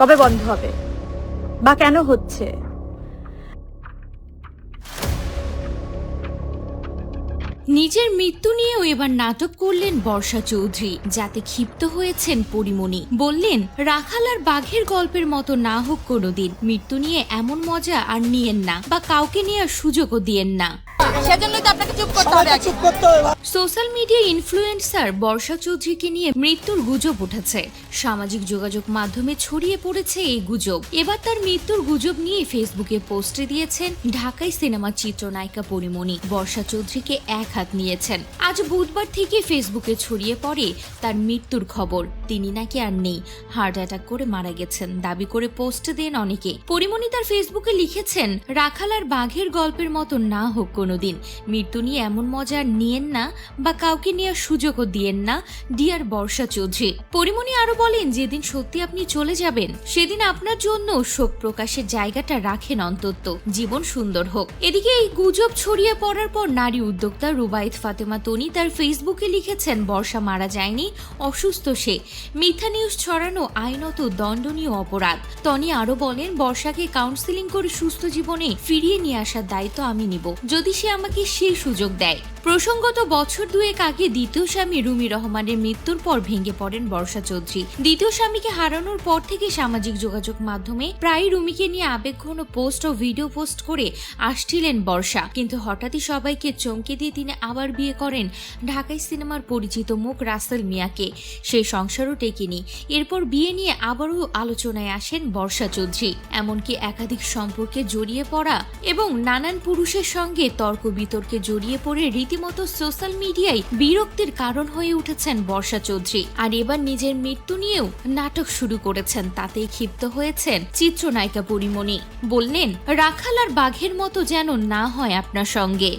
কবে বন্ধ হবে? বা কেন হচ্ছে? নিজের মৃত্যু নিয়েও এবার নাটক করলেন বর্ষা চৌধুরী, যাতে ক্ষিপ্ত হয়েছেন পরিমণি। বললেন, রাখাল আর বাঘের গল্পের মতো না হোক কোনোদিন, মৃত্যু নিয়ে এমন মজা আর নিয়েন না, বা কাউকে নেওয়ার সুযোগও দিয়েন না। সেজন্যই তো আপনাকে চুপ করতে হবে আগে। সোশ্যাল মিডিয়া ইনফ্লুয়েন্সার বর্ষা চৌধুরীকে নিয়ে মৃত্যুর গুজব উঠেছে। সামাজিক যোগাযোগ মাধ্যমে ছড়িয়ে পড়েছে এই গুজব। এবার তার মৃত্যুর গুজব নিয়ে ফেসবুকে পোস্টে দিয়েছেন ঢাকাই সিনেমার চিত্রনায়িকা পরিমণি। বর্ষা চৌধুরীকে এক হাত নিয়েছেন। আজ বুধবার থেকে ফেসবুকে ছড়িয়ে পড়ে তার মৃত্যুর খবর। তিনি নাকি আর নেই। হার্ট অ্যাটাক করে মারা গেছেন। দাবি করে পোস্ট দেন অনেকে। পরিমণি তার ফেসবুকে লিখেছেন রাখাল আর বাঘের গল্পের মতো না হোক কোনোদিন। মৃত্যু নিয়ে এমন মজা নিয়েন না বা কাউকে নেওয়ার সুযোগও দিয়েন না, ডিয়ার বর্ষা চৌধুরী। পরিমণি আরও বলেন, যেদিন সত্যি আপনি চলে যাবেন, সেদিন আপনার জন্য শোক প্রকাশের জায়গাটা রাখেন অন্তত। জীবন সুন্দর হোক। এদিকে এই গুজব ছড়িয়ে পড়ার পর নারী উদ্যোক্তা রুবাইত ফাতেমা তনি তার ফেসবুকে লিখেছেন, বর্ষা মারা যায়নি, অসুস্থ সে। মিথ্যা নিউজ ছড়ানো আইনত দণ্ডনীয় অপরাধ। তনি আরও বলেন, বর্ষাকে কাউন্সিলিং করে সুস্থ জীবনে ফিরিয়ে নিয়ে আসার দায়িত্ব আমি নিব। যদি সে আমাকে সেই সুযোগ দেয়। প্রসঙ্গত বছর দুয়েক আগে দ্বিতীয় স্বামী রুমি রহমানের মৃত্যুর পর ভেঙে পড়েন বর্ষা চৌধুরী। দ্বিতীয় স্বামীকে হারানোর পর থেকে সামাজিক যোগাযোগ মাধ্যমে প্রায় রুমিকে নিয়ে আবেগঘন পোস্ট ও ভিডিও পোস্ট করে আসছিলেন বর্ষা। কিন্তু হঠাৎই সবাইকে চমকে দিয়ে তিনি আবার বিয়ে করেন ঢাকাই সিনেমার পরিচিত মুখ রাসেল মিয়াকে। সেই সংসারও টেকেনি। এরপর বিয়ে নিয়ে আবারও আলোচনায় আসেন বর্ষা চৌধুরী। এমনকি একাধিক সম্পর্কে জড়িয়ে পড়া এবং নানান পুরুষের সঙ্গে তর্ক বিতর্কে জড়িয়ে পড়ে রীতিমতো সোশ্যাল মিডিয়ায় বিরক্তির কারণ হয়ে উঠেছেন বর্ষা চৌধুরী। আর এবার নিজের মৃত্যু নিয়েও নাটক শুরু করেছেন, তাতেই ক্ষিপ্ত হয়েছেন চিত্রনায়িকা পরিমণি। বললেন, রাখাল আর বাঘের মতো যেন না হয় আপনার সঙ্গে।